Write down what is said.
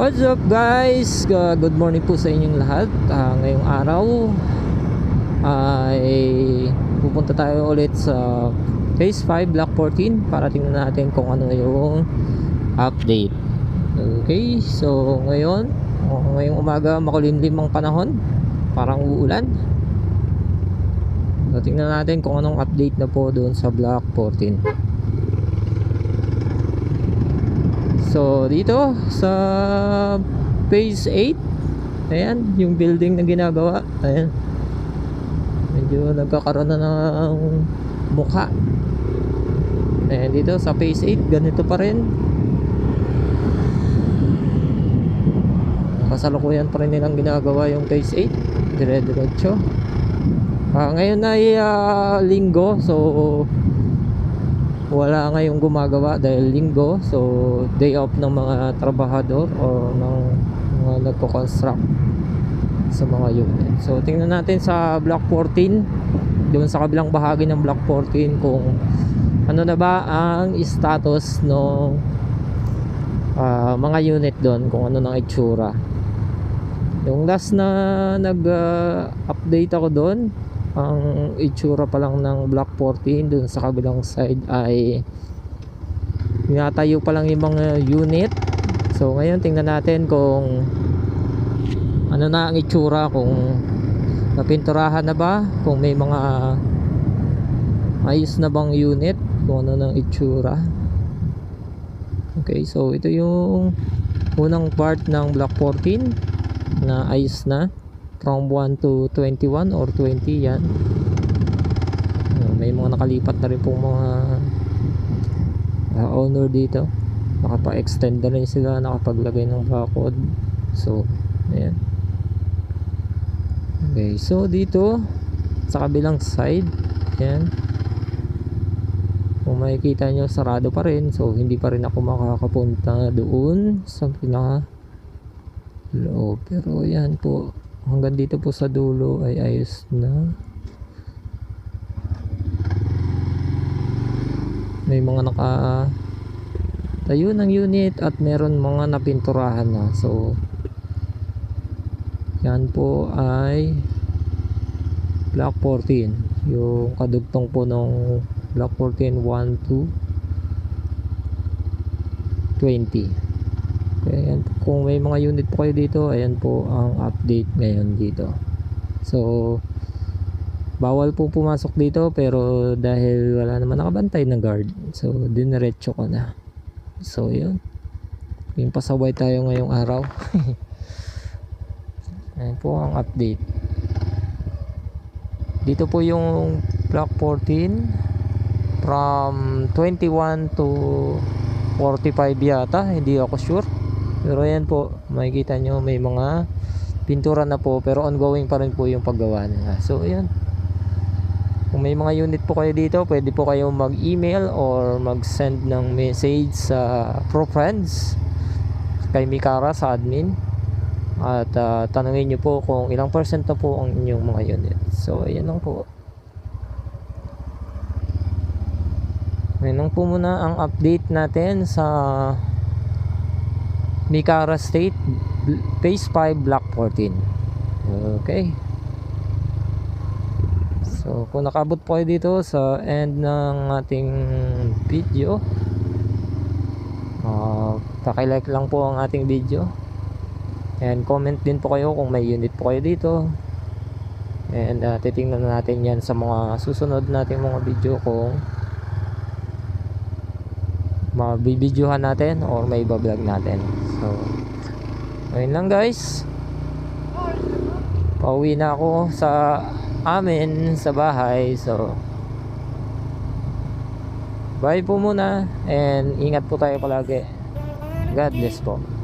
What's up guys? Good morning po sa inyong lahat. Uh, ngayong araw ay pupunta tayo ulit sa Phase 5 Block 14 para tingnan natin kung ano yung update. Okay, so ngayon, uh, ngayong umaga makulimlim ang panahon. Parang uulan. So, tingnan natin kung anong update na po doon sa Block 14. So, dito sa phase 8, ayan, yung building na ginagawa, ayan. Medyo nagkakaroon na ng mukha. Ayan, dito sa phase 8, ganito pa rin. Kasalukuyan pa rin nilang ginagawa yung phase 8, dire-diretso. Ah, ngayon ay ah, linggo, so wala ngayong gumagawa dahil linggo. So day off ng mga trabahador o ng mga nagko-construct sa mga unit. So tingnan natin sa block 14 doon sa kabilang bahagi ng block 14 kung ano na ba ang status ng ah, mga unit doon kung ano nang itsura. Yung last na nag ah, update ako doon ang itsura pa lang ng block 14 dun sa kabilang side ay tinatayo pa lang yung mga unit. So ngayon tingnan natin kung ano na ang itsura kung napinturahan na ba kung may mga ayos na bang unit kung ano ng itsura. Okay so ito yung unang part ng block 14 na ayos na from 1 to 21 or 20 yan. May mga nakalipat na rin pong mga uh, owner dito. Nakapa-extend na rin sila nakapaglagay ng barcode. So ayan. Okay so dito sa kabilang side ayan. Kung makikita nyo sarado pa rin. So hindi pa rin ako makakapunta doon sa pinaka loob pero yan po hanggang dito po sa dulo ay ayos na. May mga naka tayo ng unit at meron mga napinturahan na. So yan po ay block 14 yung kadugtong po ng block 14 1 to 20 kaya yan, kung may mga unit po kayo dito, ayan po ang update ngayon dito. So, bawal po pumasok dito pero dahil wala naman nakabantay na guard. So, diniretso ko na. So, yun. Yung pasaway tayo ngayong araw. ayan po ang update. Dito po yung block 14 from 21 to 45 yata, hindi ako sure. Pero ayan po, makikita nyo may mga pintura na po pero ongoing pa rin po yung paggawa nila. So ayan. Kung may mga unit po kayo dito, pwede po kayo mag-email or mag-send ng message sa Pro Friends kay Mikara sa admin. At ah, tanungin nyo po kung ilang percent na po ang inyong mga unit. So ayan lang po. Ayan lang po muna ang update natin sa Mikara State Phase 5 Block 14 okay. So kung nakabot po kayo dito sa end ng ating video uh, pakilike lang po ang ating video. And comment din po kayo kung may unit po kayo dito. And uh, titingnan natin yan sa mga susunod nating mga video kung mabibidyohan natin or may iba-vlog natin. So ayun lang guys. Pauwi na ako sa amin sa bahay. So bye po muna and ingat po tayo palagi. God bless po